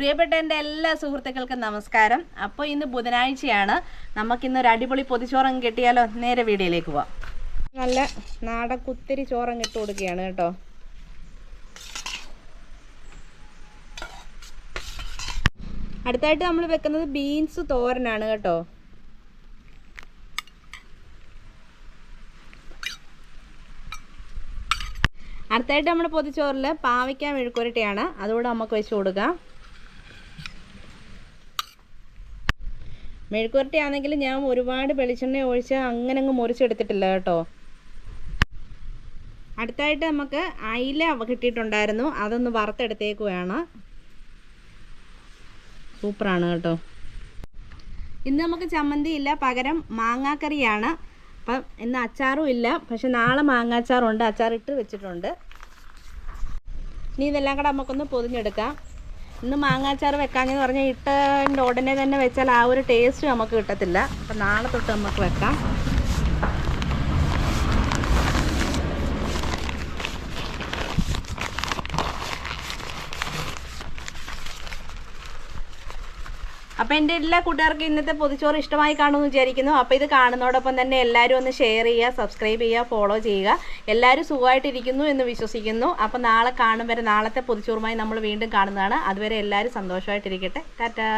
പ്രിയപ്പെട്ട എന്റെ എല്ലാ സുഹൃത്തുക്കൾക്കും നമസ്കാരം. അപ്പോൾ ഇന്ന് ബുധനാഴ്ചയാണ്. നമുക്കിന്ന് ഒരു അടിപൊളി പൊതിച്ചോറം കിട്ടിയാലോ? നേരെ വീഡിയോയിലേക്ക് പോവാം. നല്ല നാടൻ കുത്തിരി ചോറം ഇട്ട് കൊടുക്കുകയാണ് കേട്ടോ. അടുത്തായിട്ട് നമ്മൾ വെക്കുന്നത് ബീൻസ് തോരനാണ് കേട്ടോ. അടുത്തായിട്ട് നമ്മുടെ പൊതിച്ചോറിൽ പാവയ്ക്ക മെഴുക്കുരട്ടിയാണ് അതുകൂടെ നമുക്ക് വെച്ച് കൊടുക്കാം. മെഴുക്കുരട്ടി ആണെങ്കിൽ ഞാൻ ഒരുപാട് വെളിച്ചെണ്ണ ഒഴിച്ച് അങ്ങനെ അങ്ങ് മുറിച്ചെടുത്തിട്ടില്ല കേട്ടോ. അടുത്തായിട്ട് നമുക്ക് അയില കിട്ടിയിട്ടുണ്ടായിരുന്നു. അതൊന്ന് വറുത്തെടുത്തേക്ക് വേണം. സൂപ്പറാണ് കേട്ടോ. ഇന്ന് നമുക്ക് ചമ്മന്തി ഇല്ല പകരം മാങ്ങാക്കറിയാണ്. അപ്പം ഇന്ന് അച്ചാറും ഇല്ല. പക്ഷെ നാളെ മാങ്ങാച്ചാറുണ്ട്. അച്ചാറിട്ട് വെച്ചിട്ടുണ്ട്. ഇനി ഇതെല്ലാം കൂടെ നമുക്കൊന്ന് പൊതിഞ്ഞെടുക്കാം. ഇന്ന് മാങ്ങാച്ചാർ വെക്കാഞ്ഞെന്ന് പറഞ്ഞാൽ ഇട്ടതിന്റെ ഉടനെ തന്നെ വെച്ചാൽ ആ ഒരു ടേസ്റ്റ് നമുക്ക് കിട്ടത്തില്ല. അപ്പം നാളെ തൊട്ട് നമുക്ക് വെക്കാം. അപ്പോൾ എന്റെ എല്ലാ കൂട്ടുകാർക്കും ഇന്നത്തെ പൊതിച്ചോറ് ഇഷ്ടമായി കാണുമെന്ന് വിചാരിക്കുന്നു. അപ്പോൾ ഇത് കാണുന്നതോടൊപ്പം തന്നെ എല്ലാവരും ഒന്ന് ഷെയർ ചെയ്യുക സബ്സ്ക്രൈബ് ചെയ്യുക ഫോളോ ചെയ്യുക. എല്ലാവരും സുഖമായിട്ടിരിക്കുന്നു എന്ന് വിശ്വസിക്കുന്നു. അപ്പോൾ നാളെ കാണും വരെ നാളത്തെ പൊതിച്ചോറുമായി നമ്മൾ വീണ്ടും കാണുന്നതാണ്. അതുവരെ എല്ലാവരും സന്തോഷമായിട്ടിരിക്കട്ടെ. ടാറ്റാ.